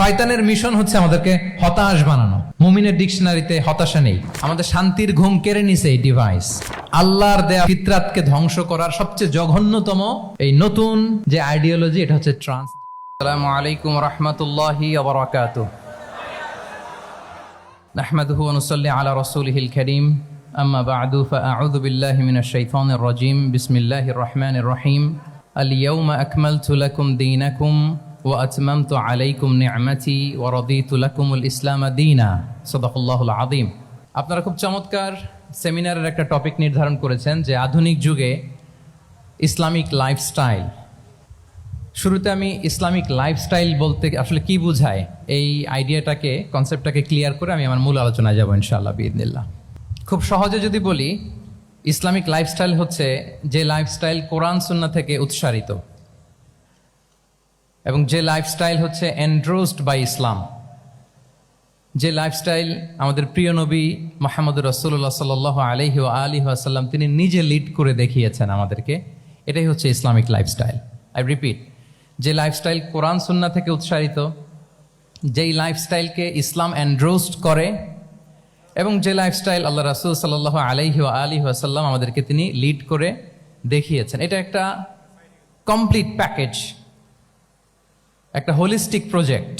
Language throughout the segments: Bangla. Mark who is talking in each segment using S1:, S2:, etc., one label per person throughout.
S1: শয়তানের মিশন হচ্ছে আমাদেরকে হতাশ বানানো। মুমিনের ডিকশনারিতে হতাশা নেই। আমাদের শান্তির ঘুম কেড়ে নিছে এই ডিভাইস আল্লাহর দেয়া ফিতরাতকে ধ্বংস করার সবচেয়ে জঘন্যতম এই নতুন যে আইডিওলজি এটা হচ্ছে ট্রান্স আসসালামু আলাইকুম রাহমাতুল্লাহি ওয়া বারাকাতু নাহমাদুহু ওয়া নুসাল্লি আলা রাসূলিহিল কারীম। আম্মা বাদু, ফাআউযু বিল্লাহি মিনাশ শাইতানির রাজীম। বিসমিল্লাহির রহমানির রহিম। আল ইয়াউমা আকমালতু লাকুম দীনাকুম। وأتممت عليكم نعمتي ورضيت لكم الإسلام دينا صدق الله العظيم আপনারা খুব চমৎকার সেমিনারের একটা টপিক নির্ধারণ করেছেন যে আধুনিক যুগে ইসলামিক লাইফস্টাইল শুরুতে আমি ইসলামিক লাইফস্টাইল বলতে আসলে কি বোঝায় এই আইডিয়াটাকে কনসেপ্টটাকে ক্লিয়ার করে আমি আমার মূল আলোচনায় যাব ইনশাআল্লাহ বিদিনিল্লাহ খুব সহজে যদি বলি ইসলামিক লাইফস্টাইল হচ্ছে যে লাইফস্টাইল কোরআন সুন্না থেকে উৎসারিত এবং যে লাইফস্টাইল হচ্ছে এন্ড্রোসড বাই ইসলাম যে লাইফস্টাইল আমাদের প্রিয় নবী মাহমুদ রসুল্লাহ সাল আলহি আলী আসাল্লাম তিনি নিজে লিড করে দেখিয়েছেন আমাদেরকে। এটাই হচ্ছে ইসলামিক লাইফস্টাইল আই রিপিট যে লাইফস্টাইল কোরআন সুন্না থেকে উৎসাহিত যেই লাইফস্টাইলকে ইসলাম এন্ড্রোস্ট করে, এবং যে লাইফস্টাইল আল্লাহ রাসুল সাল্লাহ আলহি আলী আসাল্লাম আমাদেরকে তিনি লিড করে দেখিয়েছেন। এটা একটা কমপ্লিট প্যাকেজ একটা হোলিস্টিক প্রজেক্ট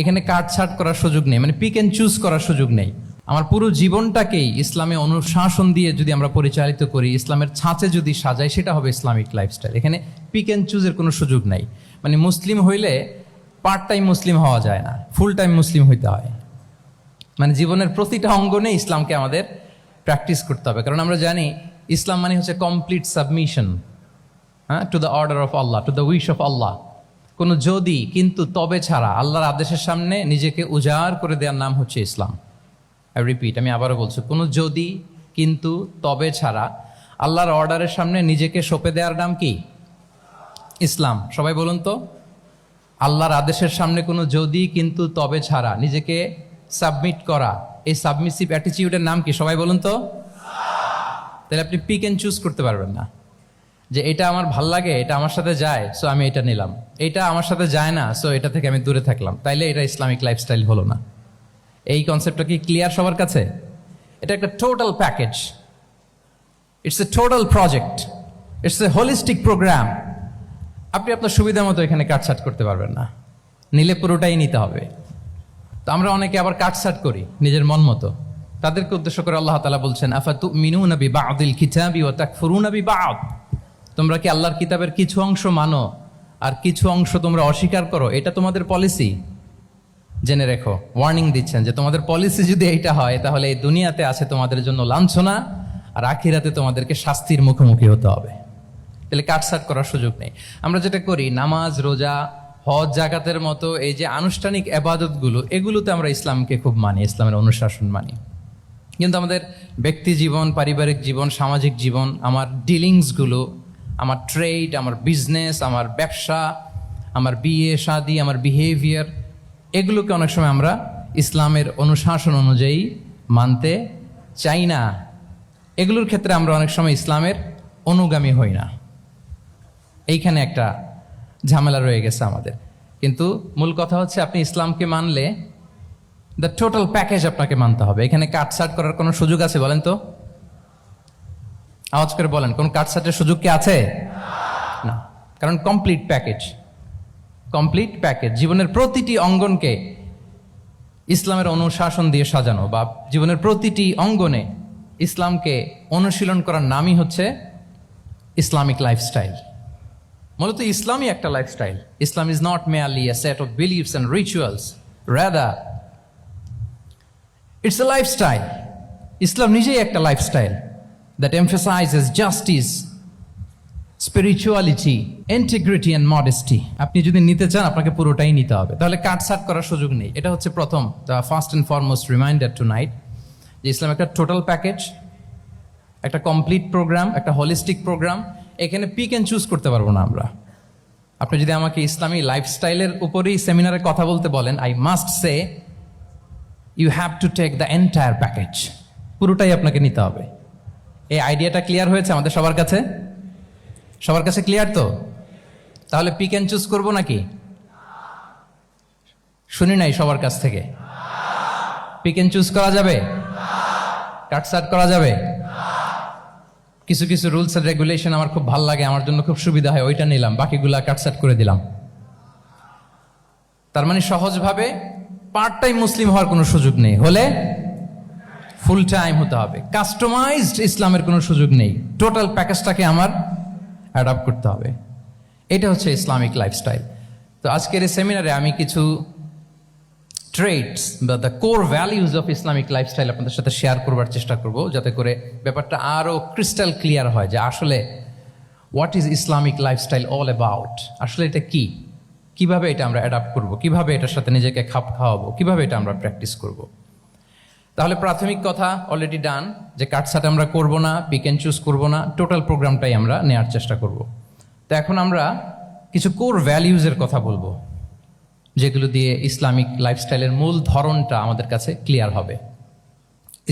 S1: এখানে কাটছাট করার সুযোগ নেই মানে পিক অ্যান্ড চুজ করার সুযোগ নেই। আমার পুরো জীবনটাকেই ইসলামে অনুশাসন দিয়ে যদি আমরা পরিচালিত করি, ইসলামের ছাঁচে যদি সাজাই, সেটা হবে ইসলামিক লাইফস্টাইল এখানে পিক অ্যান্ড চুজের কোনো সুযোগ নাই। মানে মুসলিম হইলে পার্ট টাইম মুসলিম হওয়া যায় না ফুল টাইম মুসলিম হইতে হয়। মানে জীবনের প্রতিটা অঙ্গনে ইসলামকে আমাদের প্র্যাকটিস করতে হবে। কারণ আমরা জানি, ইসলাম মানে হচ্ছে কমপ্লিট সাবমিশন হ্যাঁ? To the order of Allah to the wish of আল্লাহ কোনো যদি, কিন্তু তবে ছাড়া আল্লাহর আদেশের সামনে নিজেকে উজাড় করে দেওয়ার নাম হচ্ছে ইসলাম। আই রিপিট আমি আবারও বলছি, কোনো যদি, কিন্তু তবে ছাড়া আল্লাহর অর্ডারের সামনে নিজেকে সঁপে দেওয়ার নাম কি? ইসলাম। সবাই বলুন তো, আল্লাহর আদেশের সামনে কোনো যদি, কিন্তু তবে ছাড়া নিজেকে সাবমিট করা, এই সাবমিসিভ অ্যাটিটিউডের নাম কি? সবাই বলুন তো। তাহলে আপনি পিক অ্যান্ড চুজ করতে পারবেন না। যে এটা আমার ভালো লাগে, এটা আমার সাথে যায় সো আমি এটা নিলাম। এটা আমার সাথে যায় না সো এটা থেকে আমি দূরে থাকলাম। তাইলে এটা ইসলামিক লাইফস্টাইল হলো না। এই কনসেপ্টটা কি ক্লিয়ার সবার কাছে? এটা একটা total package it's a total project it's a holistic programme আপনি আপনার সুবিধা মতো এখানে কাটছাট করতে পারবেন না। নিলে পুরোটাই নিতে হবে। তো আমরা অনেকে আবার কাটছাট করি, নিজের মন মতো। তাদেরকে উদ্দেশ্য করে আল্লাহ তালা বলছেন আফা তু মিনু নবী বা আদিল খিচাবি ও তাক ফুরু নবী বা তোমরা কি আল্লাহর কিতাবের কিছু অংশ মানো? আর কিছু অংশ তোমরা অস্বীকার করো? এটা তোমাদের পলিসি জেনে রেখো। ওয়ার্নিং দিচ্ছেন যে তোমাদের পলিসি যদি এইটা হয়, তাহলে এই দুনিয়াতে আছে তোমাদের জন্য লাঞ্ছনা, আর আখিরাতে তোমাদেরকে শাস্তির মুখোমুখি হতে হবে। তাহলে কাটসাট করার সুযোগ নেই। আমরা যেটা করি, নামাজ, রোজা, হজ, জাকাতের মতো এই যে আনুষ্ঠানিক আবাদতগুলো এগুলোতে আমরা ইসলামকে খুব মানি, ইসলামের অনুশাসন মানি। কিন্তু আমাদের ব্যক্তি জীবন, পারিবারিক জীবন, সামাজিক জীবন, আমার ডিলিংসগুলো আমার ট্রেড আমার বিজনেস আমার ব্যবসা, আমার বিয়ে, শাদি, আমার বিহেভিয়ার এগুলোকে অনেক সময় আমরা ইসলামের অনুশাসন অনুযায়ী মানতে চাই না। এগুলোর ক্ষেত্রে আমরা অনেক সময় ইসলামের অনুগামী হই না। এইখানে একটা ঝামেলা রয়ে গেছে আমাদের। কিন্তু মূল কথা হচ্ছে আপনি ইসলামকে মানলে দ্য টোটাল প্যাকেজ আপনাকে মানতে হবে। এখানে কাটসাট করার কোনো সুযোগ আছে বলেন তো? আওয়াজ করে বলেন, কোন কাটসাটের সুযোগ কি আছে? না। কারণ কমপ্লিট প্যাকেজ কমপ্লিট প্যাকেজ জীবনের প্রতিটি অঙ্গনকে ইসলামের অনুশাসন দিয়ে সাজানো বা জীবনের প্রতিটি অঙ্গনে ইসলামকে অনুশীলন করার নামই হচ্ছে ইসলামিক লাইফস্টাইল মূলত ইসলামই একটা lifestyle Islam is not merely a set of beliefs and rituals rather it's a lifestyle ইসলাম নিজেই একটা lifestyle that emphasises justice spirituality integrity and modesty আপনি যদি নিতে চান, আপনাকে পুরোটাই নিতে হবে। তাহলে কাটসাট করার সুযোগ নেই। এটা হচ্ছে প্রথম the first and foremost reminder tonight যে ইসলাম একটা টোটাল প্যাকেজ একটা কমপ্লিট প্রোগ্রাম একটা হলিস্টিক প্রোগ্রাম এখানে পিক অ্যান্ড চুজ করতে পারব না আমরা। আপনি যদি আমাকে ইসলামী লাইফস্টাইলের উপরেই সেমিনারে কথা বলতে বলেন I must say you have to take the entire package পুরোটাই আপনাকে নিতে হবে। এই আইডিয়াটা ক্লিয়ার হয়েছে আমাদের সবার কাছে? সবার কাছে ক্লিয়ার তো? তাহলে পিক অ্যান্ড চুজ করব নাকি? শুনি নাই সবার কাছ থেকে। পিক এন্ড চুজ করা যাবে? কাটসাট করা যাবে? কিছু কিছু রুলস এন্ড রেগুলেশন আমার খুব ভালো লাগে, আমার জন্য খুব সুবিধা হয়, ওইটা নিলাম, বাকিগুলা কাটসাট করে দিলাম। তার মানে সহজভাবে পার্ট টাইম মুসলিম হওয়ার কোনো সুযোগ নেই। হলে ফুল টাইম হতে হবে। কাস্টমাইজড ইসলামের কোনো সুযোগ নেই। টোটাল প্যাকেজটাকে আমার অ্যাডাপ্ট করতে হবে। এটা হচ্ছে ইসলামিক লাইফস্টাইল তো আজকের এই সেমিনারে আমি কিছু ট্রেডস বা the core values of Islamic lifestyle আপনাদের সাথে শেয়ার করবার চেষ্টা করব, যাতে করে ব্যাপারটা আরও ক্রিস্টাল ক্লিয়ার হয় যে আসলে what is Islamic lifestyle all about আসলে এটা কি? কীভাবে এটা আমরা অ্যাডাপ্ট করব? কীভাবে এটার সাথে নিজেকে খাপ খাওয়াবো? কীভাবে এটা আমরা প্র্যাকটিস করব? তাহলে প্রাথমিক কথা অলরেডি ডান যে কাটসাট আমরা করব না পিক অ্যান্ড চুজ করব না টোটাল প্রোগ্রামটাই আমরা নেওয়ার চেষ্টা করব। তো এখন আমরা কিছু কোর ভ্যালিউজের কথা বলব, যেগুলো দিয়ে ইসলামিক লাইফস্টাইলের মূল ধরনটা আমাদের কাছে ক্লিয়ার হবে।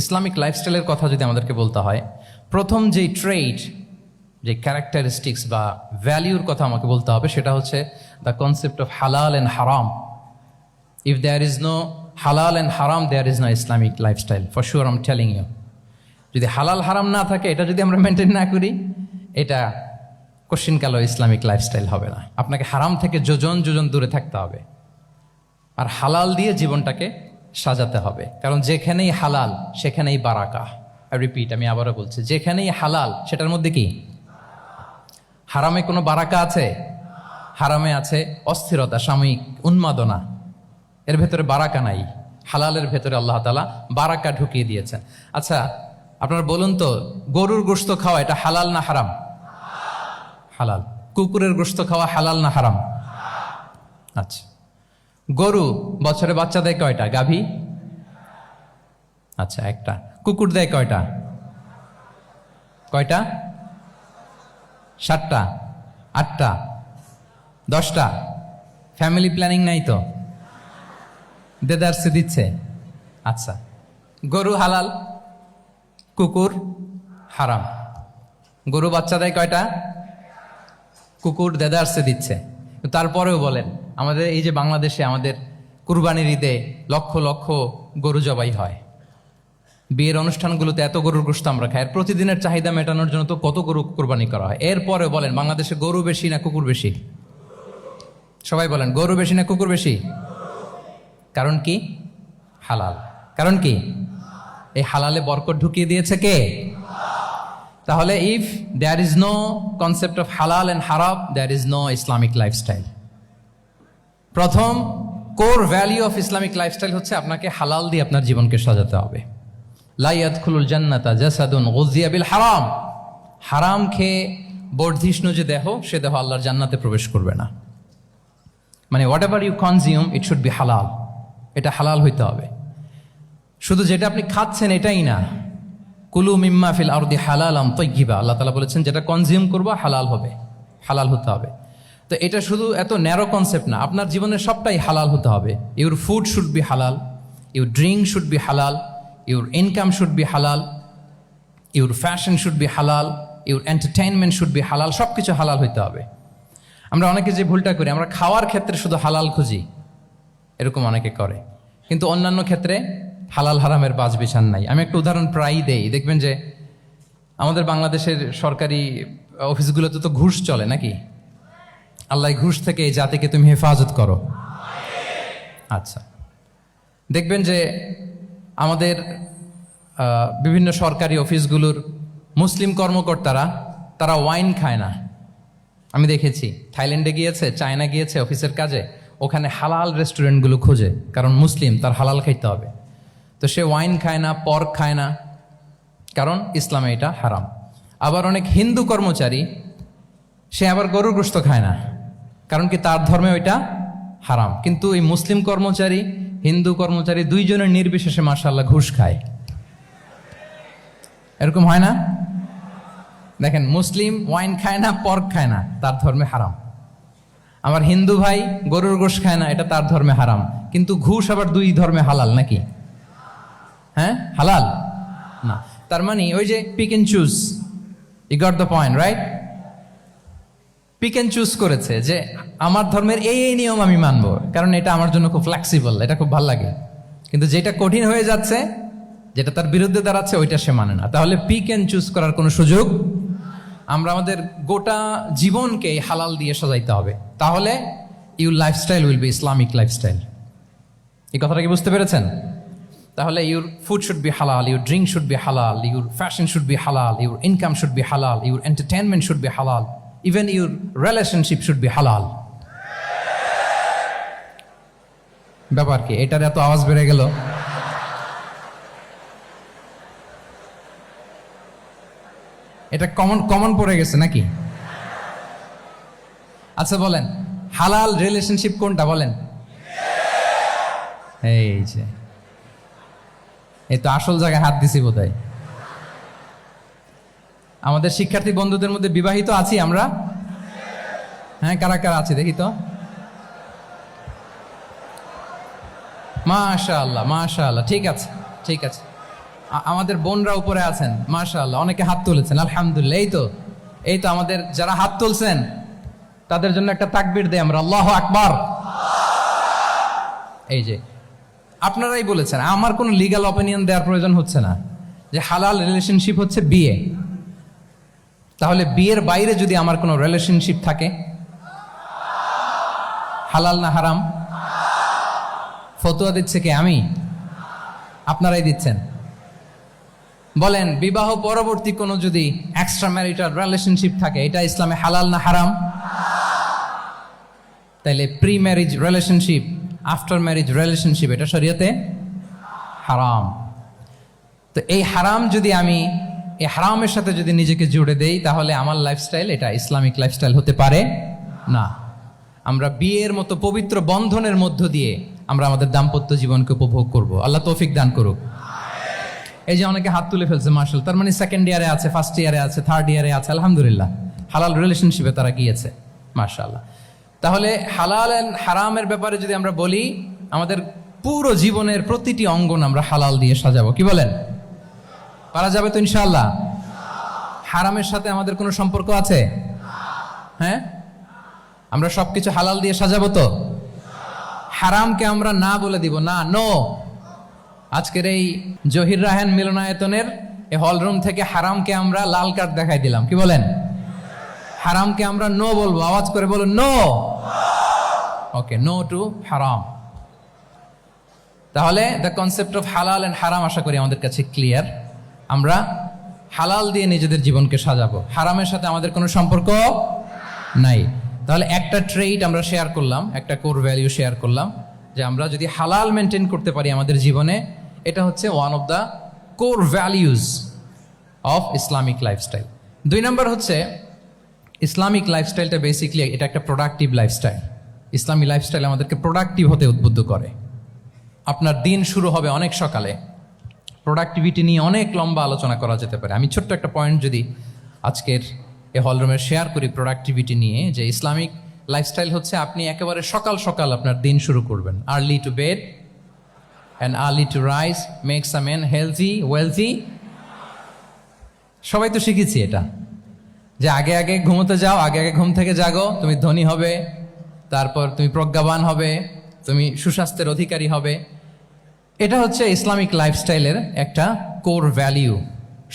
S1: ইসলামিক লাইফস্টাইলের কথা যদি আমাদেরকে বলতে হয়, প্রথম যেই ট্রেড যে ক্যারেক্টারিস্টিক্স বা ভ্যালিউর কথা আমাকে বলতে হবে, সেটা হচ্ছে the concept of halal and haram if there is no halal and haram there is no Islamic lifestyle for sure I'm telling you যদি হালাল হারাম না থাকে, এটা যদি আমরা মেনটেন না করি, এটা কোশ্চিন কালো ইসলামিক লাইফস্টাইল হবে না। আপনাকে হারাম থেকে যোজন যোজন দূরে থাকতে হবে। আর হালাল দিয়ে জীবনটাকে সাজাতে হবে। কারণ যেখানেই হালাল, সেখানেই বারাকা। রিপিট আমি আবারও বলছি, যেখানেই হালাল, সেটার মধ্যে কি? হারামে কোনো বারাকা আছে? হারামে আছে অস্থিরতা, সাময়িক উন্মাদনা। এর ভেতরে বারাকা নাই। হালালের ভেতরে আল্লাহ তালা বারাকা ঢুকিয়ে দিয়েছেন। আচ্ছা আপনারা বলুন তো, গরুর গোস্ত খাওয়া এটা হালাল না হারাম? হালাল। কুকুরের গোস্ত খাওয়া হালাল না হারাম? আচ্ছা। গরু, বছরে বাচ্চা দেয় কয়টা? গাভী? আচ্ছা একটা। কুকুর দেয় কয়টা? কয়টা? সাতটা। আটটা। দশটা। ফ্যামিলি প্ল্যানিং নাই তো? দেদারসে দিচ্ছে। আচ্ছা গরু হালাল, কুকুর হারাম। গরু বাচ্চা দেয় কয়টা? কুকুর দেদারসে দিচ্ছে। তারপরেও বলেন, আমাদের এই যে বাংলাদেশে আমাদের কুরবানির ঈদে লক্ষ লক্ষ গরু জবাই হয়। বিয়ের অনুষ্ঠানগুলোতে এত গরুর গোস্ত আমরা খাই, আর প্রতিদিনের চাহিদা মেটানোর জন্য তো কত গরু কোরবানি করা হয়। এরপরে বলেন, বাংলাদেশে গরু বেশি না কুকুর বেশি? সবাই বলেন, গরু বেশি না কুকুর বেশি? কারণ কি? হালাল। কারণ কি? এই হালালে বরকত ঢুকিয়ে দিয়েছে কে? তাহলে if there is no concept of halal and haram there is no Islamic lifestyle প্রথম core value of Islamic lifestyle হচ্ছে আপনাকে হালাল দিয়ে আপনার জীবনকে সাজাতে হবে। লাইয়াত খুলুল জান্নাতা জাসাদুন গজিয়া বিল হারাম। হারাম খেয়ে বর্ধিষ্ণু যে দেহ, সে দেহ আল্লাহর জান্নাতে প্রবেশ করবে না। মানে whatever you consume it should be halal এটা হালাল হইতে হবে। শুধু যেটা আপনি খাচ্ছেন এটাই না। কুলু মিম্মা ফিল আরদি হালাল আম তৈগিবা আল্লাহ তালা বলেছেন, যেটা কনজিউম করব, হালাল হবে। হালাল হতে হবে। তো এটা শুধু এত ন্যারো কনসেপ্ট না, আপনার জীবনের সবটাই হালাল হতে হবে। Your food should be halal your drink should be halal your income should be halal your fashion should be halal your entertainment should be halal সব কিছু হালাল হইতে হবে। আমরা অনেকে যে ভুলটা করি, আমরা খাওয়ার ক্ষেত্রে শুধু হালাল খুঁজি। এরকম অনেকে করে। কিন্তু অন্যান্য ক্ষেত্রে হালাল হারামের বাজ বিছান নাই। আমি একটা উদাহরণ প্রায়ই দেই। দেখবেন যে আমাদের বাংলাদেশের সরকারি অফিসগুলোতে তো ঘুষ চলে নাকি? আল্লাহ ঘুষ থেকে এই জাতিকে তুমি হেফাজত করো। আচ্ছা। দেখবেন যে আমাদের বিভিন্ন সরকারি অফিসগুলোর মুসলিম কর্মকর্তারা, তারা ওয়াইন খায় না। আমি দেখেছি। থাইল্যান্ডে গিয়েছে, চায়না গিয়েছে অফিসের কাজে। ওখানে হালাল রেস্টুরেন্টগুলো খোঁজে, কারণ মুসলিম, তার হালাল খাইতে হবে। তো সে ওয়াইন খায় না পর্ক খায় না, কারণ ইসলামে এটা হারাম। আবার অনেক হিন্দু কর্মচারী, সে আবার গরুর গোস্ত খায় না, কারণ কি তার ধর্মে ওইটা হারাম। কিন্তু এই মুসলিম কর্মচারী, হিন্দু কর্মচারী দুইজনের নির্বিশেষে মার্শাল্লাহ ঘুষ খায়। এরকম হয় না? দেখেন, মুসলিম ওয়াইন খায় না পর্ক খায় না, তার ধর্মে হারাম। আমার হিন্দু ভাই গরুর গোশ খায় না, এটা তার ধর্মে হারাম। কিন্তু ঘুষ আবার দুই ধর্মে হালাল নাকি? হ্যাঁ? হালাল? না। তার মানে ওই যে pick and choose I got the point right pick and choose করেছে যে আমার ধর্মের এই এই নিয়ম আমি মানব, কারণ এটা আমার জন্য খুব ফ্লেক্সিবল এটা খুব ভালো লাগে। কিন্তু যেটা কঠিন হয়ে যাচ্ছে, যেটা তার বিরুদ্ধে দাঁড়াচ্ছে, ওইটা সে মানে না। তাহলে পিক অ্যান্ড চুজ করার কোনো সুযোগ আমরা আমাদের গোটা জীবনকে হালাল দিয়ে সাজাইতে হবে। তাহলে your lifestyle will be Islamic lifestyle এই কথাটা কি বুঝতে পেরেছেন? তাহলে your food should be halal your drink should be halal your fashion should be halal your income should be halal your entertainment should be halal even your relationship should be halal ব্যাপার কি? এটার এত আওয়াজ বেড়ে গেল। এটা কমন কমন পড়ে গেছে নাকি? আচ্ছা বলেন, হালাল রিলেশনশিপ কোনটা বলেন? এই যে, এই তো আসল জায়গায় হাত দিছি বোধহয়। আমাদের শিক্ষার্থী বন্ধুদের মধ্যে বিবাহিত আছি আমরা? হ্যাঁ কারা কারা আছি দেখি তো? মাশা আল্লাহ মাশা আল্লাহ ঠিক আছে ঠিক আছে। আমাদের বোনরা উপরে আছেন আল্লাহ অনেকে হাত তুলেছেন, আলহামদুলিল্লাহ, এই তো এই তো আমাদের যারা হাত তুলছেন, তাদের জন্য একটা তাকবির দেয় আমরা, আল্লাহ আকবার। এই যে, আপনারাই বলেছেন, আমার কোনো লিগ্যাল অপিনিয়ন দেওয়ার প্রয়োজন হচ্ছে না, যে হালাল রিলেশনশিপ হচ্ছে বিয়ে। তাহলে বিয়ের বাইরে যদি আমার কোনো রিলেশনশিপ থাকে, হালাল না হারাম? ফতোয়া দিচ্ছে কে, আমি? আপনারাই দিচ্ছেন। বলেন, বিবাহ পরবর্তী কোনো যদি এক্সট্রা ম্যারিটাল রিলেশনশিপ থাকে, এটা ইসলামে হালাল না হারাম? তাইলে pre marriage relationship after marriage relationship এটা শরীয়তে হারাম। তো এই হারাম যদি আমি, এই হারামের সাথে যদি নিজেকে জুড়ে দেই, তাহলে আমার লাইফস্টাইল এটা ইসলামিক লাইফস্টাইল হতে পারে না। আমরা বিয়ের মতো পবিত্র বন্ধনের মধ্য দিয়ে আমরা আমাদের দাম্পত্য জীবনকে উপভোগ করব। আল্লাহ তৌফিক দান করুক। এই যে অনেকে হাত তুলে ফেলছে মার্শাল তার মানে সেকেন্ড ইয়ারে আছে ফার্স্ট ইয়ারে আছে থার্ড ইয়ারে আছে, আলহামদুলিল্লাহ। হালাল রিলেশনশিপে তারা গিয়েছে মার্শাল্লাহ তাহলে হালাল এন্ড হারামের ব্যাপারে যদি আমরা বলি, আমাদের পুরো জীবনের প্রতিটি অঙ্গন আমরা হালাল দিয়ে সাজাবো, কি বলেন? পারা যাবে তো ইনশাআল্লাহ? হারামের সাথে আমাদের কোনো সম্পর্ক আছে? হ্যাঁ? আমরা সবকিছু হালাল দিয়ে সাজাবো তো? হারামকে আমরা না বলে দিব, না নো আজকের এই জহির রাহান মিলনায়তনের হলরুম থেকে হারামকে আমরা লাল কার্ড দেখাই দিলাম। কি বলেন? হারামকে আমরা নো বলব। আওয়াজ করে বলুন, no! Okay, no to haram. তাহলে the concept of halal and haram আশা করি আমাদের কাছে ক্লিয়ার। আমরা হালাল দিয়ে নিজেদের জীবনকে সাজাবো। হারামের সাথে আমাদের কোনো সম্পর্ক নাই। তাহলে একটা ট্রেড আমরা শেয়ার করলাম, একটা কোর ভ্যালিউ শেয়ার করলাম, যে আমরা যদি হালাল মেনটেন করতে পারি আমাদের জীবনে এটা হচ্ছে one of the core values of Islamic lifestyle দুই নম্বর হচ্ছে ইসলামিক লাইফস্টাইলটা বেসিকলি এটা একটা প্রোডাক্টিভ লাইফস্টাইল ইসলামী লাইফস্টাইল আমাদেরকে প্রোডাক্টিভ হতে উদ্বুদ্ধ করে। আপনার দিন শুরু হবে অনেক সকালে। প্রোডাক্টিভিটি নিয়ে অনেক লম্বা আলোচনা করা যেতে পারে। আমি ছোট্ট একটা পয়েন্ট যদি আজকের এ হলরুমে শেয়ার করি প্রোডাক্টিভিটি নিয়ে, যে ইসলামিক লাইফস্টাইল হচ্ছে আপনি একেবারে সকাল সকাল আপনার দিন শুরু করবেন। Early to bed and early to rise makes a man healthy wealthy সবাই তো শিখেছি এটা। যে আগে আগে ঘুমোতে যাও, আগে আগে ঘুম থেকে জাগো, তুমি ধনী হবে, তারপর তুমি প্রজ্ঞাবান হবে, তুমি সুস্বাস্থ্যের অধিকারী হবে। এটা হচ্ছে ইসলামিক লাইফস্টাইলের একটা কোর ভ্যালিউ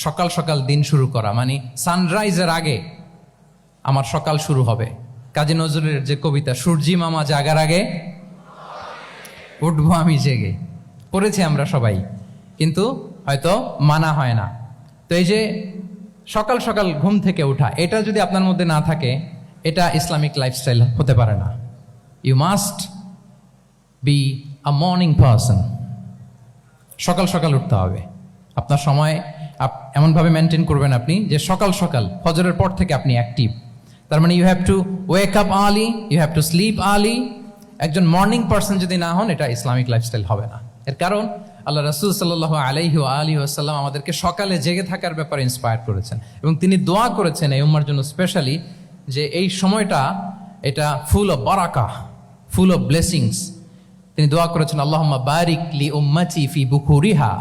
S1: সকাল সকাল দিন শুরু করা মানে সানরাইজের আগে আমার সকাল শুরু হবে। কাজী নজরুলের যে কবিতা, সূর্যি মামা জাগার আগে, উঠবো আমি জেগে। পড়েছি আমরা সবাই, কিন্তু হয়তো মানা হয় না। তো এই যে সকাল সকাল ঘুম থেকে ওঠা এটা যদি আপনার মধ্যে না থাকে, এটা ইসলামিক লাইফস্টাইল হতে পারে না। You must be a morning person সকাল সকাল উঠতে হবে। আপনার সময় এমনভাবে মেনটেন করবেন আপনি যে সকাল সকাল, ফজরের পর থেকে আপনি অ্যাক্টিভ তার মানে you have to wake up early you have to sleep early একজন মর্নিং পার্সন যদি না হন, এটা ইসলামিক লাইফস্টাইল হবে না। এর কারণ, আল্লাহ রসুল সাল্লাহ আলাইহি আলী আসাল্লাম আমাদেরকে সকালে জেগে থাকার ব্যাপারে ইন্সপায়ার করেছেন এবং তিনি দোয়া করেছেন এই উম্মার জন্য স্পেশালি যে এই সময়টা এটা ফুল অফ বারাকা ফুল অফ ব্লেসিংস তিনি দোয়া করেছেন আল্লাহ বারিক লি উম্মাচি ফি বুকুরিহা।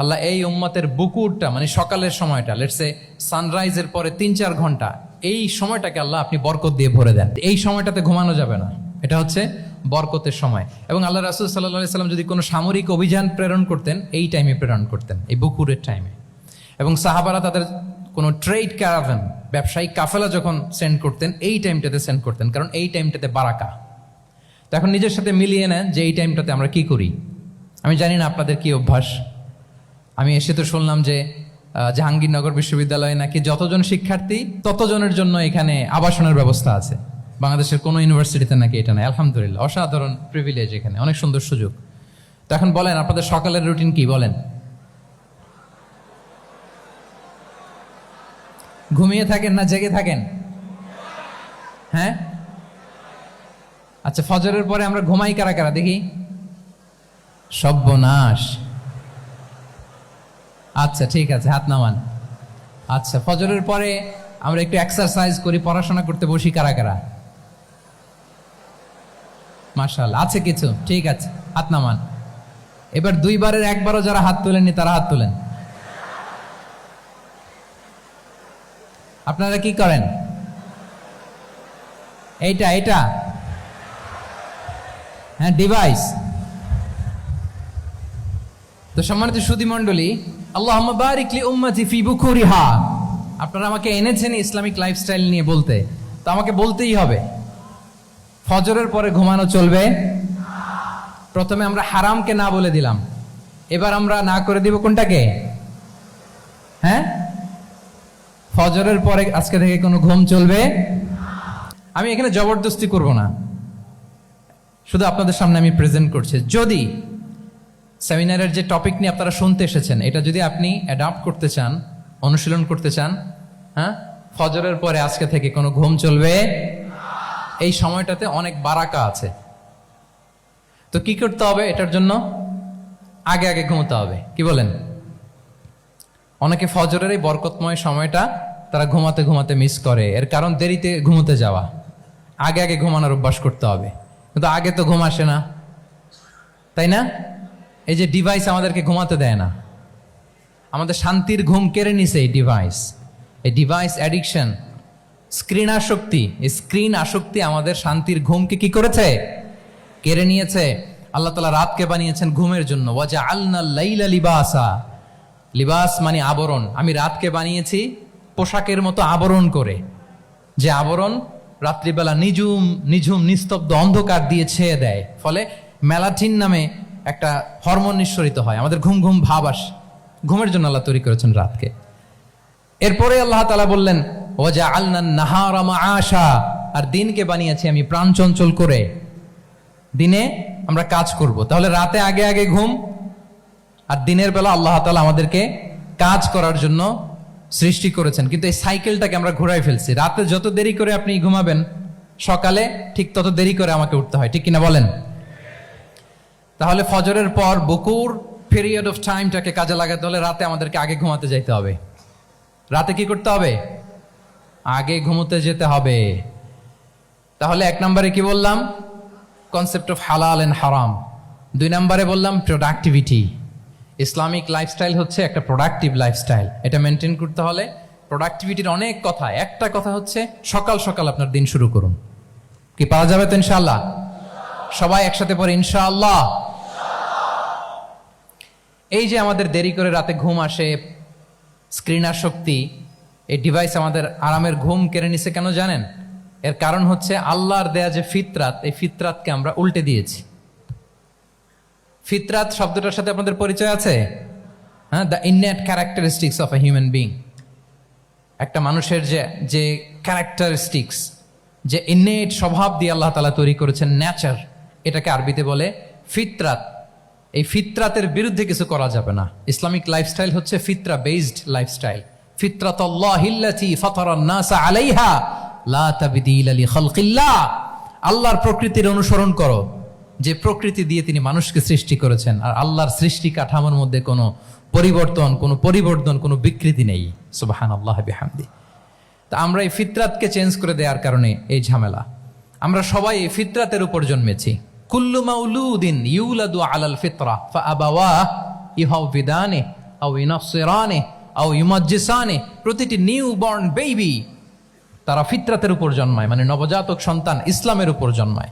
S1: আল্লাহ এই উম্মতের বুকুরটা মানে সকালের সময়টা লেটসে সানরাইজের পরে তিন চার ঘণ্টা, এই সময়টাকে আল্লাহ আপনি বরকত দিয়ে ভরে দেন। এই সময়টাতে ঘুমানো যাবে না। এটা হচ্ছে বরকতের সময়। এবং আল্লাহ রাসুল সাল্লাহ সাল্লাম যদি কোনো সামরিক অভিযান প্রেরণ করতেন, এই টাইমে প্রেরণ করতেন, এই বুকুরের টাইমে এবং সাহাবারা তাদের কোনো ট্রেড ক্যারাভেন ব্যবসায়িক কাফেলা যখন সেন্ড করতেন, এই টাইমটাতে সেন্ড করতেন, কারণ এই টাইমটাতে বারাকা। তো এখন নিজের সাথে মিলিয়ে নেন যে এই টাইমটাতে আমরা কি করি। আমি জানি না আপনাদের কি অভ্যাস। আমি এসে তো শুনলাম যে জাহাঙ্গীরনগর বিশ্ববিদ্যালয়ে নাকি যতজন শিক্ষার্থী, ততজনের জন্য এখানে আবাসনের ব্যবস্থা আছে। বাংলাদেশের কোনো ইউনিভার্সিটিতে নাকি এটা নাই। আলহামদুলিল্লাহ, অসাধারণ প্রিভিলেজ এখানে, অনেক সুন্দর সুযোগ। তো এখন বলেন, আপনাদের সকালের রুটিন কি? বলেন। ঘুমিয়ে থাকেন না জেগে থাকেন? হ্যাঁ? আচ্ছা ফজরের পরে আমরা ঘুমাই কারা কারা? দেখি। সব্যনাশ। আচ্ছা ঠিক আছে, হাত নামান। আচ্ছা ফজরের পরে আমরা একটু এক্সারসাইজ করি, পড়াশোনা করতে বসি কারা কারা? মার্শাল আছে কিছু? ঠিক আছে। হাত নামান। এবার দুইবারের একবারও যারা হাত তোলেননি, তারা হাত তোলেন। আপনারা কি করেন? এইটা এইটা। হ্যাঁ ডিভাইস তো সম্মানিত সুদী মণ্ডলী আল্লাহ আপনারা আমাকে এনেছেন ইসলামিক লাইফস্টাইল নিয়ে বলতে। তো আমাকে বলতেই হবে। ফজরের পরে ঘুমানো চলবে? প্রথমে আমরা হারামকে না বলে দিলাম। এবার আমরা না করে দিব কোনটাকে? হ্যাঁ? ফজরের পরে আজকে থেকে কোনো ঘুম চলবে? আমি এখানে জবরদস্তি করব না। শুধু আপনাদের সামনে আমি প্রেজেন্ট করছি। যদি সেমিনারের যে টপিক নিয়ে আপনারা শুনতে এসেছেন, এটা যদি আপনি অ্যাডাপ্ট করতে চান, অনুশীলন করতে চান হ্যাঁ? ফজরের পরে আজকে থেকে কোনো ঘুম চলবে? এই সময়টাতে অনেক বারাকা আছে। তো কি করতে হবে এটার জন্য? আগে আগে ঘুমোতে হবে। কি বলেন? অনেকে ফজরের এই বরকতময় সময়টা তারা ঘুমাতে ঘুমাতে মিস করে। এর কারণ দেরিতে ঘুমোতে যাওয়া। আগে আগে ঘুমানোর অভ্যাস করতে হবে। কিন্তু আগে তো ঘুম আসে না। তাই না? এই যে ডিভাইস আমাদেরকে ঘুমাতে দেয় না। আমাদের শান্তির ঘুম কেড়ে নিছে এই ডিভাইস এই ডিভাইস অ্যাডিকশন স্ক্রিন আসক্তি এই স্ক্রিন আসক্তি আমাদের শান্তির ঘুমকে কি করেছে? কেড়ে নিয়েছে। আল্লাহ তালা রাতকে বানিয়েছেন ঘুমের জন্য। ওয়াজা আলনা লাইলা লিবাসা। লিবাস মানে আবরণ। আমি রাতকে বানিয়েছি পোশাকের মতো আবরণ করে। যে আবরণ রাত্রিবেলা নিঝুম নিঝুম, নিস্তব্ধ অন্ধকার দিয়ে ছেয়ে দেয়। ফলে মেলাটিন নামে একটা হরমোন নিঃসরিত হয়। আমাদের ঘুম ঘুম ভাব আসে। ঘুমের জন্য আল্লাহ তৈরি করেছেন রাতকে। এরপরে আল্লাহ তালা বললেন ওজা আলনা নাহারামা আশা আর দিনকে বানিয়েছি আমি প্রাণ চঞ্চল করে। দিনে আমরা কাজ করব। তাহলে রাতে আগে আগে ঘুম, আর দিনের বেলা আল্লাহ তালা আমাদেরকে কাজ করার জন্য সৃষ্টি করেছেন। কিন্তু এই সাইকেলটাকে আমরা ঘোরাই ফেলছি। রাতে যত দেরি করে আপনি ঘুমাবেন, সকালে ঠিক তত দেরি করে আমাকে উঠতে হয়। ঠিক কিনা বলেন? তাহলে ফজরের পর বকুর পিরিয়ড অফ টাইমটাকে কাজে লাগাতে হলে রাতে আমাদেরকে আগে ঘুমাতে যাইতে হবে। রাতে কি করতে হবে? আগে ঘুমোতে যেতে হবে। তাহলে এক নম্বরে কি বললাম? কনসেপ্ট অফ হালাল এন্ড হারাম দুই নম্বরে বললাম প্রোডাক্টিভিটি ইসলামিক লাইফস্টাইল হচ্ছে একটা প্রোডাক্টিভ লাইফস্টাইল এটা মেনটেন করতে হলে প্রোডাক্টিভিটির অনেক কথা। একটা কথা হচ্ছে সকাল সকাল আপনার দিন শুরু করুন। কি পাওয়া যাবে তো ইনশাল্লাহ সবাই একসাথে পরে ইনশাআল্লাহ। এই যে আমাদের দেরি করে রাতে ঘুম আসে, স্ক্রিন আসক্তি এই ডিভাইস আমাদের আরামের ঘুম কেড়ে নিছে কেন জানেন? এর কারণ হচ্ছে আল্লাহর দেয়া যে ফিতরাত, এই ফিতরাতকে আমরা উল্টে দিয়েছি। ফিতরাত শব্দটার সাথে আপনাদের পরিচয় আছে? হ্যাঁ the innate characteristics of a human being একটা মানুষের যে যে ক্যারেক্টারিস্টিক্স যে ইননেট স্বভাব দিয়ে আল্লাহ তালা তৈরি করেছেন ন্যাচার এটাকে আরবিতে বলে ফিতরাত। এই ফিতরাতের বিরুদ্ধে কিছু করা যাবে না। ইসলামিক লাইফস্টাইল হচ্ছে ফিতরা বেসড লাইফস্টাইল আল্লাহর প্রকৃতির অনুসরণ করো। যে প্রকৃতি দিয়ে তিনি মানুষকে সৃষ্টি করেছেন, আর আল্লাহর সৃষ্টি কাঠামোর মধ্যে কোনো পরিবর্তন কোনো পরিবর্তন, কোনো বিকৃতি নেই। সুবাহান আল্লাহ বিহামদি। তা আমরা এই ফিতরাতকে চেঞ্জ করে দেওয়ার কারণে এই ঝামেলা। আমরা সবাই এই ফিতরাতের উপর জন্মেছি। কুল্লু ইউলাদু আলাল ফিতরা ফাআবাওয়া ইহাউবিদানে আও ইনাফসিরানে। প্রতিটি নিউ বর্ন বেবি তারা ফিতরাতের উপর জন্মায় মানে নবজাতক সন্তান ইসলামের উপর জন্মায়।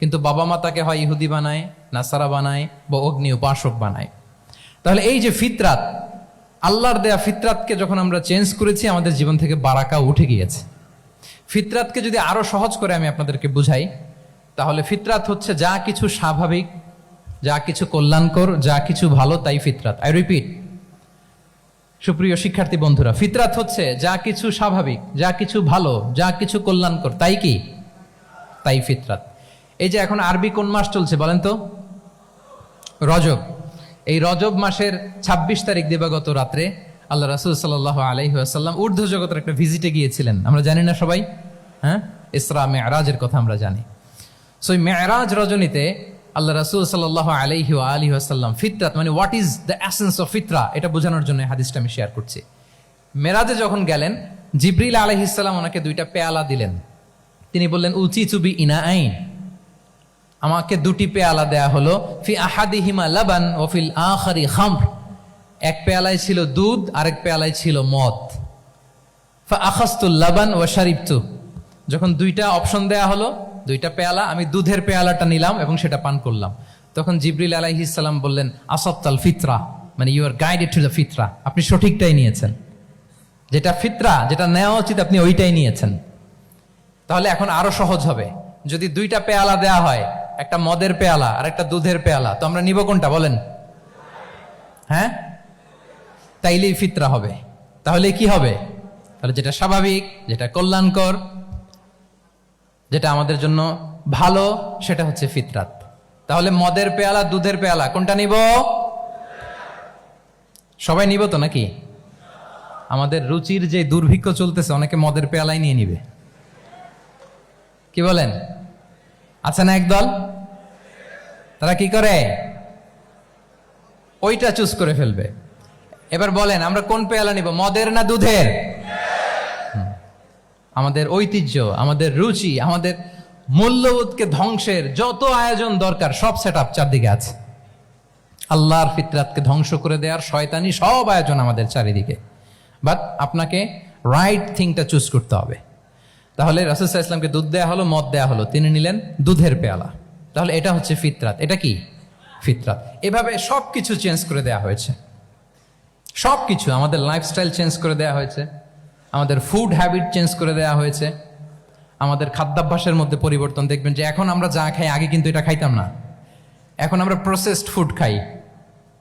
S1: কিন্তু বাবা মা তাকে হয় ইহুদি বানায়, নাসারা বানায় বা অগ্নি উপাসক বানায়। তাহলে এই যে ফিতরাত, আল্লাহর দেয়া ফিতরাতকে যখন আমরা চেঞ্জ করেছি, আমাদের জীবন থেকে বারাকা উঠে গিয়েছে। ফিতরাতকে যদি আরও সহজ করে আমি আপনাদেরকে বুঝাই, তাহলে ফিতরাত হচ্ছে যা কিছু স্বাভাবিক, যা কিছু কল্যাণকর, যা কিছু ভালো, তাই ফিতরাত। আই রিপিট সুপ্রিয় শিক্ষার্থী বন্ধুরা, ফিতরাত হচ্ছে যা কিছু স্বাভাবিক, যা কিছু ভালো, যা কিছু কল্যাণকর। তাই কি? তাই ফিতরাত। এই যে এখন আরবি কোন মাস চলছে বলেন তো? রজব। এই রজব মাসের ২৬ তারিখ দিবাগত রাত্রে আল্লাহ রাসুল সাল্লাহ আলহিহাসাল্লাম ঊর্ধ্ব জগতের একটা ভিজিটে গিয়েছিলেন। আমরা জানি না সবাই? হ্যাঁ? ইসরা মেয়ারাজের কথা আমরা জানি। সো মেয়ারাজ রজনীতে আল্লাহ রাসুল সাল্লাহ আলহি আলী আসাল্লাম ফিতরাত মানে what is the essence of ফিতরা, এটা বোঝানোর জন্য হাদিসটা আমি শেয়ার করছি। মেরাজে যখন গেলেন, জিব্রিল আলহিসাল্লাম ওনাকে দুইটা পেয়ালা দিলেন। তিনি বললেন উচি চুবি ইনা আইন। আমাকে দুটি পেয়ালা দেয়া হলো, ফি আহাদি হিমা লাবান ও ফিল আখারি খাম্র। এক পেয়ালায় ছিল দুধ, আরেক পেয়ালায় ছিল মদ। ফা আখাস্তুল লাবান ও শারিবতু। যখন দুইটা অপশন দেয়া হলো দুইটা পেয়ালা, আমি দুধের পেয়ালাটা নিলাম এবং সেটা পান করলাম। তখন জিব্রিল আলাইহিসাল্লাম বললেন, আসত্তাল ফিতরা মানে you are guided to the ফিতরা আপনি সঠিকটাই নিয়েছেন। যেটা ফিতরা, যেটা নেওয়া উচিত, আপনি ওইটাই নিয়েছেন। তাহলে এখন আরও সহজ হবে। যদি দুইটা পেয়ালা দেয়া হয়, একটা মদের পেয়ালা আর একটা দুধের পেয়ালা, তো আমরা নিব কোনটা বলেন? হ্যাঁ? তাইলেই ফিতরা হবে। তাহলে কি হবে? তাহলে যেটা স্বাভাবিক, যেটা কল্যাণকর যেটা আমাদের জন্য ভালো, সেটা হচ্ছে ফিতরাত। তাহলে মদের পেয়ালা, দুধের পেয়ালা, কোনটা নিব? সবাই নিব তো নাকি? আমাদের রুচির যে দুর্ভিক্ষ চলতেছে, অনেকে মদের পেয়ালাই নিয়ে নিবে। কি বলেন? আছে না একদল? তারা কি করে? ওইটা চুজ করে ফেলবে। এবার বলেন, আমরা কোন পেয়ালা নিব, মদের না দুধের। আমাদের ঐতিহ্য, আমাদের রুচি, আমাদের মূল্যবোধকে ধ্বংসের যত আয়োজন দরকার, সব সেট আপ চারদিকে আছে। আল্লাহর ফিতরাতকে ধ্বংস করে দেওয়ার শয়তানি সব আয়োজন আমাদের চারিদিকে। বাট আপনাকে রাইট থিংটা চুজ করতে হবে। তাহলে রাসুসাহ ইসলামকে দুধ দেওয়া হলো, মদ দেওয়া হলো, তিনি নিলেন দুধের পেয়ালা। তাহলে এটা হচ্ছে ফিতরাত। এটা কি? ফিতরাত। এভাবে সব কিছু চেঞ্জ করে দেওয়া হয়েছে। সব কিছু আমাদের লাইফস্টাইল চেঞ্জ করে দেওয়া হয়েছে। আমাদের ফুড হ্যাবিট চেঞ্জ করে দেওয়া হয়েছে। আমাদের খাদ্যাভ্যাসের মধ্যে পরিবর্তন। দেখবেন যে এখন আমরা যা খাই, আগে কিন্তু এটা খাইতাম না। এখন আমরা প্রসেসড ফুড খাই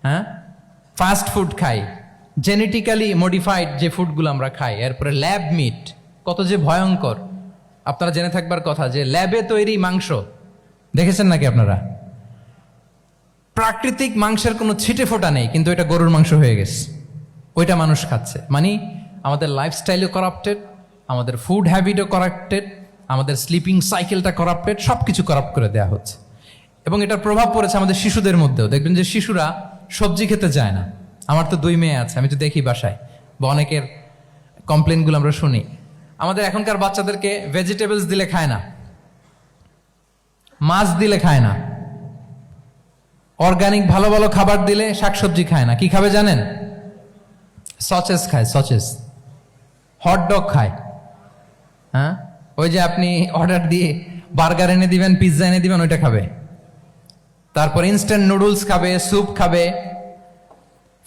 S1: হ্যাঁ? ফাস্ট ফুড খাই। জেনেটিক্যালি মডিফাইড যে ফুডগুলো আমরা খাই, এরপরে ল্যাব মিট কত যে ভয়ঙ্কর। আপনারা জেনে থাকবার কথা যে ল্যাবে তৈরি মাংস, দেখেছেন নাকি আপনারা? প্রাকৃতিক মাংসের কোনো ছিটে ফোটা নেই, কিন্তু এটা গরুর মাংস হয়ে গেছে। ওইটা মানুষ খাচ্ছে। মানে আমাদের লাইফস্টাইলও করাপ্টেড আমাদের ফুড হ্যাবিটও করাপ্টেড আমাদের স্লিপিং সাইকেলটা করাপ্টেড সব কিছু করাপ্ট করে দেওয়া হচ্ছে। এবং এটার প্রভাব পড়েছে আমাদের শিশুদের মধ্যেও। দেখবেন যে শিশুরা সবজি খেতে চায় না। আমার তো দুই মেয়ে আছে, আমি তো দেখি বাসায়। বা অনেকের কমপ্লেনগুলো আমরা শুনি। আমাদের এখনকার বাচ্চাদেরকে ভেজিটেবলস দিলে খায় না। মাছ দিলে খায় না। অর্গানিক ভালো ভালো খাবার দিলে শাকসবজি খায় না। কি খাবে জানেন? সচেস খায়, সচেস। হট ডগ খায়। হ্যাঁ? ওই যে আপনি অর্ডার দিয়ে বার্গার এনে দিবেন পিৎজা এনে দিবেন, ওইটা খাবে। তারপর ইনস্ট্যান্ট নুডলস খাবে স্যুপ খাবে।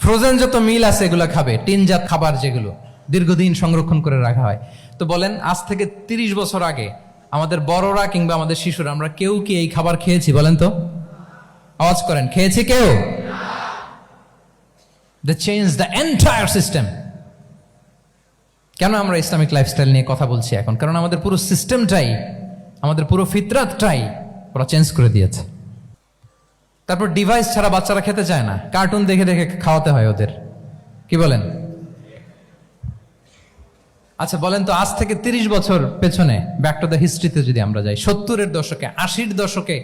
S1: ফ্রোজেন যত মিল আছে, এগুলো খাবে। টিনজাত খাবার যেগুলো দীর্ঘদিন সংরক্ষণ করে রাখা হয়। তো বলেন, আজ থেকে তিরিশ বছর আগে আমাদের বড়রা কিংবা আমাদের শিশুরা, আমরা কেউ কি এই খাবার খেয়েছি, বলেন তো? আওয়াজ করেন, খেয়েছে কেউ? The change the entire system কেন আমরা ইসলামিক লাইফস্টাইল নিয়ে কথা বলছি এখন? কারণ আমাদের পুরো সিস্টেমটাই আমাদের পুরো ফিতরাতটাই ওরা চেঞ্জ করে দিয়েছে। তারপর ডিভাইস ছাড়া বাচ্চারা খেতে চায় না। কার্টুন দেখে দেখে খাওয়াতে হয় ওদের। কি বলেন? আচ্ছা বলেন তো আজ থেকে তিরিশ বছর পেছনে ব্যাক টু দ্য হিস্ট্রিতে যদি আমরা যাই, সত্তরের দশকে, আশির দশকে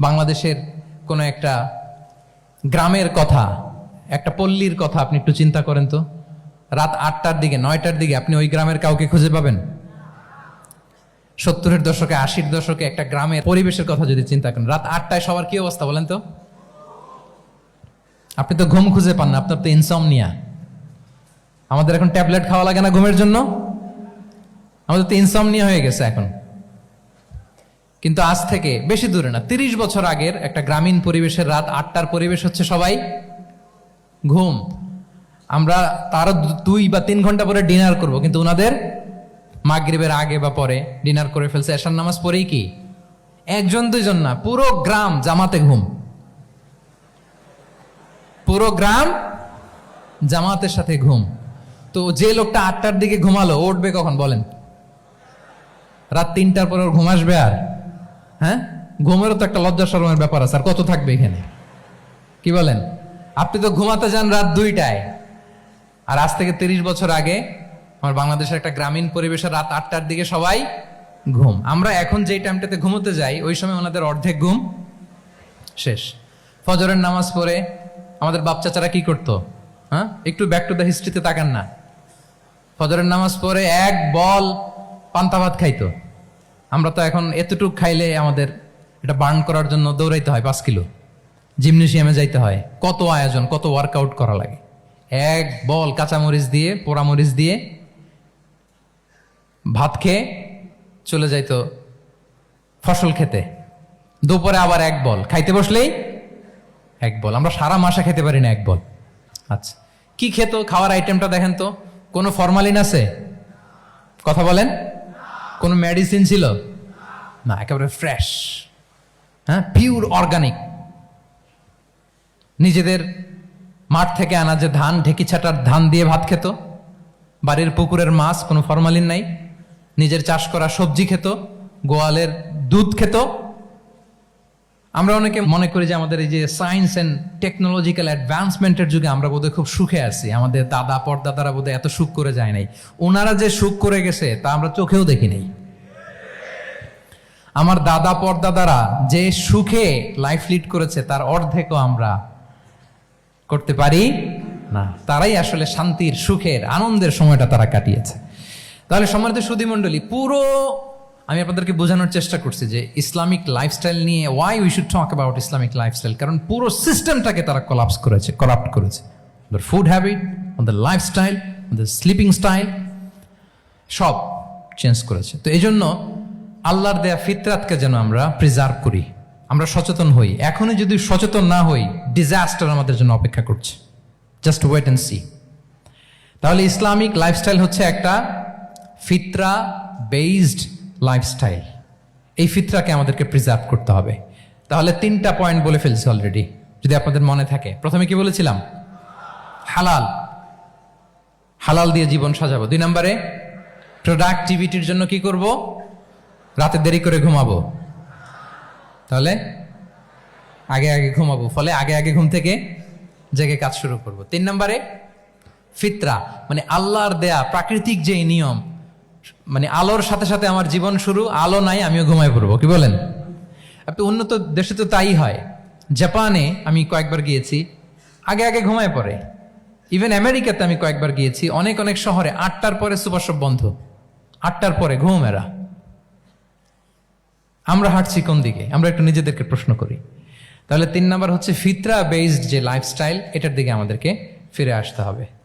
S1: বাংলাদেশের কোনো একটা গ্রামের কথা, একটা পল্লীর কথা আপনি একটু চিন্তা করেন তো। রাত আটটার দিকে, নয়টার দিকে আপনি ওই গ্রামের কাউকে খুঁজে পাবেন। সত্তরের দশকে, আশির দশকে একটা গ্রামের পরিবেশের কথা যদি চিন্তা করেন, রাত আটটায় সবার কি অবস্থা বলেন তো? আপনি তো ঘুম খুঁজে পান না, আপনার তো ইনসমনিয়া আমাদের এখন ট্যাবলেট খাওয়া লাগে না ঘুমের জন্য? আমাদের তো ইনসমনিয়া হয়ে গেছে এখন। কিন্তু আজ থেকে বেশি দূরে না, তিরিশ বছর আগের একটা গ্রামীণ পরিবেশের রাত আটটার পরিবেশ হচ্ছে সবাই ঘুম। আমরা তারও দুই বা তিন ঘণ্টা পরে ডিনার করব, কিন্তু ওনাদের মাগরিবের আগে বা পরে ডিনার করে ফেলছে। এশার নামাজ পরেই কি? একজন, দুইজন না, পুরো গ্রাম জামাতে ঘুম। পুরো গ্রাম জামাতের সাথে ঘুম। তো যে লোকটা আটটার দিকে ঘুমালো উঠবে কখন বলেন? রাত তিনটার পর ওর ঘুম আসবে আর? হ্যাঁ? ঘুমেরও তো একটা লজ্জা শরমের ব্যাপার আছে, আর কত থাকবে এখানে? কি বলেন? আপনি তো ঘুমাতে যান রাত দুইটায়। আর আজ থেকে তিরিশ বছর আগে আমার বাংলাদেশের একটা গ্রামীণ পরিবেশে রাত আটটার দিকে সবাই ঘুম। আমরা এখন যেই টাইমটাতে ঘুমোতে যাই, ওই সময় ওনাদের অর্ধেক ঘুম শেষ। ফজরের নামাজ পড়ে আমাদের বাপ চাচারা কি করতো? হ্যাঁ? একটু ব্যাক টু দ্য হিস্ট্রিতে তাকান না। ফজরের নামাজ পড়ে এক বল পান্তা ভাত খাইতো। আমরা তো এখন এতটুক খাইলে আমাদের এটা বার্ন করার জন্য দৌড়াইতে হয় পাঁচ কিলো। জিমনেশিয়ামে যাইতে হয়। কত আয়োজন, কত ওয়ার্কআউট করা লাগে। এক বল কাঁচামরিচ দিয়ে, পোড়ামরিচ দিয়ে ভাত খেয়ে চলে যাইতো ফসল খেতে। দুপুরে আবার এক বল। খাইতে বসলেই এক বল। আমরা সারা মাসে খেতে পারি না এক বল। আচ্ছা কি খেত? খাওয়ার আইটেমটা দেখেন তো। কোনো ফরমালিন আছে? কথা বলেন। কোনো মেডিসিন ছিল? না, একেবারে ফ্রেশ হ্যাঁ পিওর অর্গানিক নিজেদের মাঠ থেকে আনা যে ধান, ঢেকি ছাটার ধান দিয়ে ভাত খেত। বাড়ির পুকুরের মাছ, কোনো ফরমালিন নাই। নিজের চাষ করা সবজি খেত, গোয়ালের দুধ খেত। আমরা অনেকে মনে করি যে আমাদের এই যে সায়েন্স অ্যান্ড টেকনোলজিক্যাল অ্যাডভান্সমেন্টের যুগে আমরা বোধহয় খুব সুখে আছি। আমাদের দাদা, পরদাদারা বোধহয় এত সুখ করে যায় নাই। ওনারা যে সুখ করে গেছে, তা আমরা চোখেও দেখি নাই। আমার দাদা, পরদাদারা যে সুখে লাইফ লিড করেছে, তার অর্ধেকও আমরা করতে পারি? না। তারাই আসলে শান্তির সুখের আনন্দের সময়টা তারা কাটিয়েছে। তাহলে সম্মানিত সুদী মণ্ডলী পুরো আমি আপনাদেরকে বোঝানোর চেষ্টা করছি যে ইসলামিক লাইফস্টাইল নিয়ে why we should talk about Islamic lifestyle কারণ পুরো সিস্টেমটাকে তারা কলাপস করেছে করাপ্ট করেছে। ওদের ফুড হ্যাবিট ওদের লাইফস্টাইল ওদের স্লিপিং স্টাইল সব চেঞ্জ করেছে। তো এই জন্য আল্লাহর দেয়া ফিতরাতকে যেন আমরা প্রিজার্ভ করি। আমরা সচেতন হই। এখনই যদি সচেতন না হই ডিজাস্টার আমাদের জন্য অপেক্ষা করছে। জাস্ট ওয়েট অ্যান্ড সি তাহলে ইসলামিক লাইফস্টাইল হচ্ছে একটা ফিতরা বেসড লাইফস্টাইল এই ফিতরাকে আমাদেরকে প্রিজার্ভ করতে হবে। তাহলে তিনটা পয়েন্ট বলে ফেলছি অলরেডি যদি আপনাদের মনে থাকে। প্রথমে কি বলেছিলাম? হালাল। হালাল দিয়ে জীবন সাজাবো। দুই নম্বরে প্রোডাক্টিভিটির জন্য কি করব? রাতে দেরি করে ঘুমাবো। তাহলে আগে আগে ঘুমাবো। ফলে আগে আগে ঘুম থেকে জেগে কাজ শুরু করব। তিন নম্বরে, ফিতরা মানে আল্লাহর দেয়া প্রাকৃতিক যে নিয়ম মানে আলোর সাথে সাথে আমার জীবন শুরু, আলো নাই, আমিও ঘুমাই পড়ব। কি বলেন? আপনি উন্নত দেশে তো তাই হয়। জাপানে আমি কয়েকবার গিয়েছি, আগে আগে ঘুমায় পড়ে। ইভেন আমেরিকাতে আমি কয়েকবার গিয়েছি, অনেক অনেক শহরে আটটার পরে সুপার শপ বন্ধ। আটটার পরে, ঘুম এরা। আমরা হাঁটছি কোন দিকে? আমরা একটু নিজেদেরকে প্রশ্ন করি। তাহলে তিন নাম্বার হচ্ছে ফিতরা বেসড যে লাইফস্টাইল এটার দিকে আমাদেরকে ফিরে আসতে হবে।